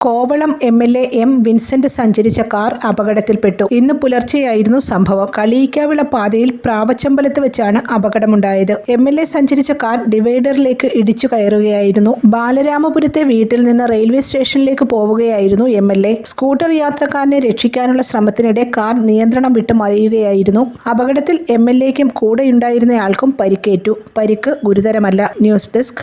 Kovalam M L A M Vincent സഞ്ചരിച്ച car അപകടത്തിൽപ്പെട്ടു. ഇന്ന് പുലർച്ചെയായിരുന്നു സംഭവം. കളിയിക്കാവിള പാതയിൽ പ്രാവച്ചമ്പലത്ത് വെച്ചാണ് അപകടമുണ്ടായത്. എം എൽ എ സഞ്ചരിച്ച കാർ ഡിവൈഡറിലേക്ക് ഇടിച്ചു കയറുകയായിരുന്നു. ബാലരാമപുരത്തെ വീട്ടിൽ നിന്ന് റെയിൽവേ സ്റ്റേഷനിലേക്ക് പോവുകയായിരുന്നു എം എൽ എ. സ്കൂട്ടർ യാത്രക്കാരനെ രക്ഷിക്കാനുള്ള ശ്രമത്തിനിടെ കാർ നിയന്ത്രണം വിട്ടു മറിയുകയായിരുന്നു. അപകടത്തിൽ എം എൽ എക്കും കൂടെയുണ്ടായിരുന്നയാൾക്കും പരിക്കേറ്റു. പരിക്ക് ഗുരുതരമല്ല. News desk